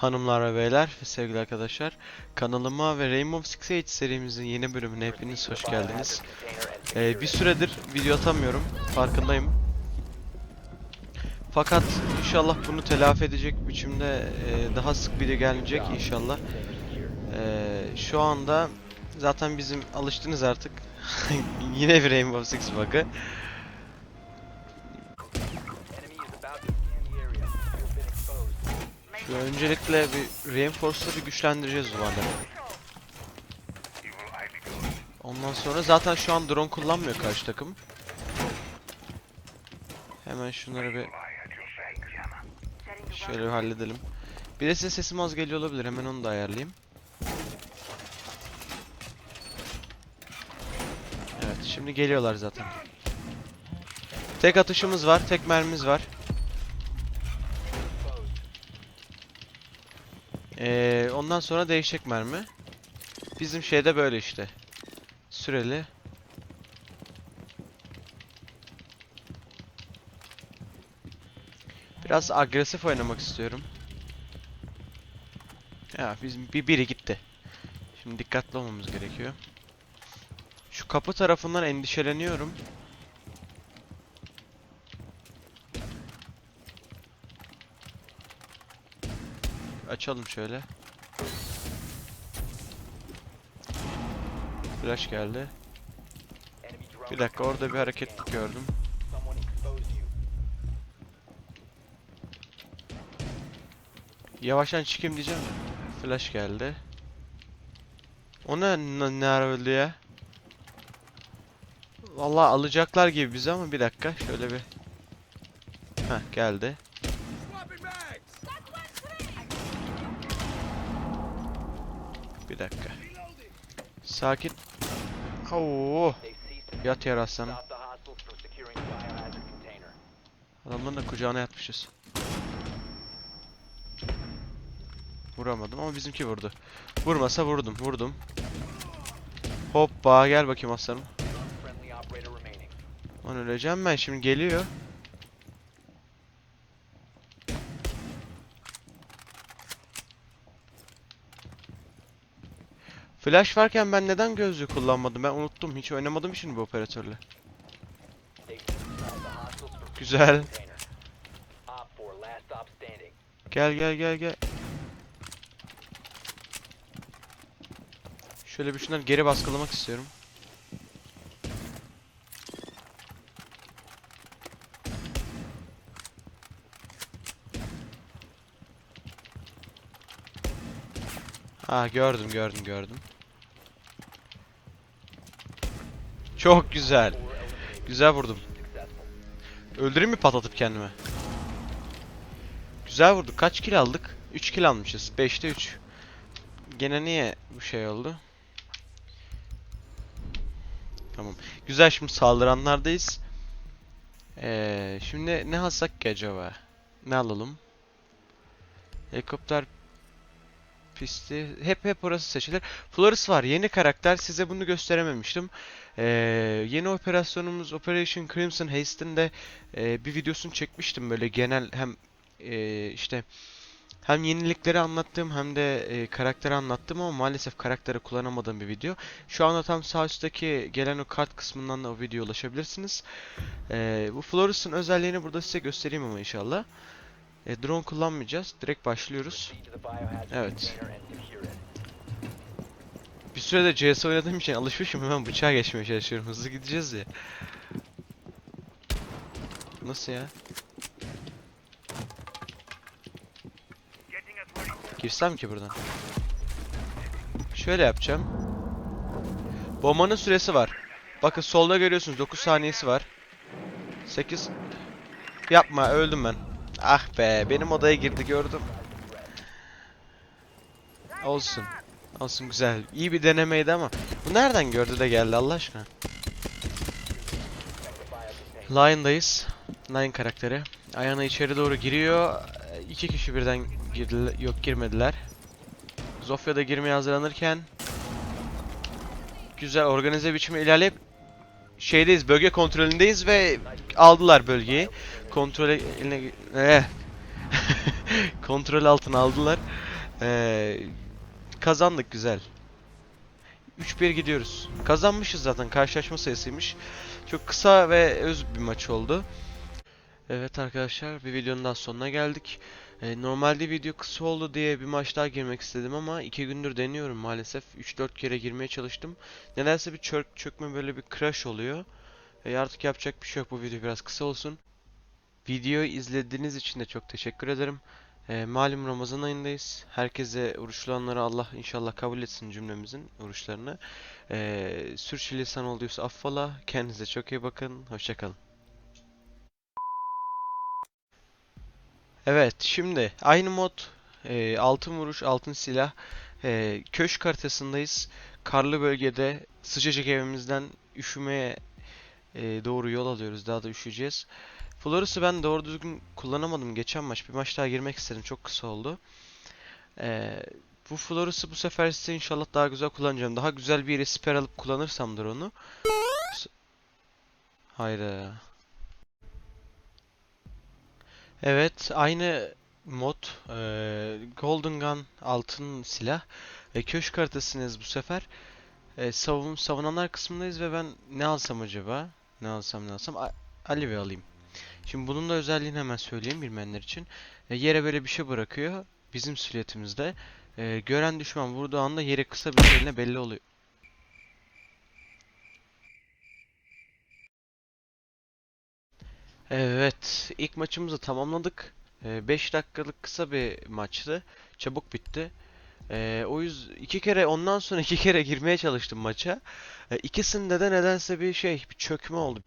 hanımlar ve beyler ve sevgili arkadaşlar. Kanalıma ve Rainbow Six Siege serimizin yeni bölümüne hepiniz hoş geldiniz. Ee, bir süredir video atamıyorum, farkındayım. Fakat inşallah bunu telafi edecek biçimde e, daha sık video gelecek inşallah. Ee, şu anda zaten bizim alıştınız artık. Yine bir Rainbow Six bug'ı. Şu öncelikle bir Reinforce'ları bir güçlendireceğiz duvarları. Ondan sonra zaten şu an drone kullanmıyor karşı takım. Hemen şunları bir şöyle bir halledelim. Bir de size sesim az geliyor olabilir. Hemen onu da ayarlayayım. Evet, şimdi geliyorlar zaten. Tek atışımız var, tek mermimiz var. Ee, ondan sonra değişecek mermi. Bizim şeyde böyle işte. Süreli. Biraz agresif oynamak istiyorum. Ya bizim bir biri gitti. Şimdi dikkatli olmamız gerekiyor. Şu kapı tarafından endişeleniyorum. Açalım şöyle. Flash geldi. Bir dakika orada bir hareketlik gördüm. Yavaştan çıkayım diyeceğim. Flash geldi. O ne, ne, ne ya? Vallahi alacaklar gibi bizi ama bir dakika şöyle bir. Heh geldi. Bir dakika. Sakin. Oo. Yat yer aslanım. Adamların da kucağına yatmışız. Vuramadım ama bizimki vurdu. Vurmasa vurdum, vurdum. Hoppa gel bakayım aslanım. Lan öleceğim ben şimdi geliyor. Flash varken ben neden gözlüğü kullanmadım? Ben unuttum. Hiç oynamadım şimdi bu operatörle. Güzel. Gel gel gel gel. Şöyle bir şunları geri baskılamak istiyorum. Ha gördüm gördüm gördüm. Çok güzel. Güzel vurdum. Öldüreyim mi patlatıp kendimi? Güzel vurduk. Kaç kill aldık? 3 kill almışız. 5'te 3. Gene niye bu şey oldu? Tamam. Güzel şimdi saldıranlardayız. Ee, şimdi ne alsak ki acaba? Ne alalım? Helikopter pisti. Hep hep orası seçilir. Flores var. Yeni karakter. Size bunu gösterememiştim. Ee, yeni operasyonumuz Operation Crimson Haste'in de e, bir videosunu çekmiştim. Böyle genel hem e, işte hem yenilikleri anlattım hem de e, karakteri anlattım ama maalesef karakteri kullanamadığım bir video. Şu anda tam sağ üstteki gelen o kart kısmından da o videoya ulaşabilirsiniz. E, bu Flores'ın özelliğini burada size göstereyim ama inşallah. E, drone kullanmayacağız. Direkt başlıyoruz. Evet. Bir sürede CS oynadığım için alışmışım hemen bıçağa geçmeye çalışıyorum. Hızlı gideceğiz ya. Nasıl ya? Girsem ki buradan. Şöyle yapacağım. Bombanın süresi var. Bakın solda görüyorsunuz 9 saniyesi var. 8 Yapma öldüm ben. Ah be benim odaya girdi gördüm. Olsun. Olsun güzel. İyi bir denemeydi ama. Bu nereden gördü de geldi Allah aşkına. Lion'dayız. Lion karakteri. Ayağına içeri doğru giriyor. İki kişi birden girdiler. Yok girmediler. Zofia da girmeye hazırlanırken güzel organize biçimde ilerleyip şeydeyiz, bölge kontrolündeyiz ve aldılar bölgeyi. Kontrol eline eh. kontrol altına aldılar. Ee, kazandık güzel. 3-1 gidiyoruz. Kazanmışız zaten karşılaşma sayısıymış. Çok kısa ve öz bir maç oldu. Evet arkadaşlar bir videonun daha sonuna geldik. Ee, normalde video kısa oldu diye bir maç daha girmek istedim ama 2 gündür deniyorum maalesef. 3-4 kere girmeye çalıştım. Nedense bir çök çökme böyle bir crash oluyor. E, artık yapacak bir şey yok bu video biraz kısa olsun. Videoyu izlediğiniz için de çok teşekkür ederim. E, malum Ramazan ayındayız. Herkese oruçlananlara Allah inşallah kabul etsin cümlemizin oruçlarını. E, sürçülisan olduysa affola. Kendinize çok iyi bakın. Hoşçakalın. Evet, şimdi aynı mod, e, altın vuruş, altın silah, e, köşk haritasındayız. Karlı bölgede sıcacık evimizden üşümeye e, doğru yol alıyoruz. Daha da üşüyeceğiz. Floris'u ben doğru düzgün kullanamadım geçen maç. Bir maç daha girmek istedim. Çok kısa oldu. E, bu Floris'u bu sefer size inşallah daha güzel kullanacağım. Daha güzel bir yere alıp kullanırsamdır onu. Hayda. Evet, aynı mod. eee, Golden Gun altın silah. Ve köşk haritasındayız bu sefer. E, savun, savunanlar kısmındayız ve ben ne alsam acaba? Ne alsam ne alsam? A- Alive alayım. Şimdi bunun da özelliğini hemen söyleyeyim bilmeyenler için. E, yere böyle bir şey bırakıyor. Bizim silüetimizde. E, gören düşman vurduğu anda yere kısa bir şeyle belli oluyor. Evet, ilk maçımızı tamamladık. 5 dakikalık kısa bir maçtı. Çabuk bitti. Ee, o yüzden iki kere ondan sonra iki kere girmeye çalıştım maça. Ee, ikisinde de nedense bir şey, bir çökme oldu.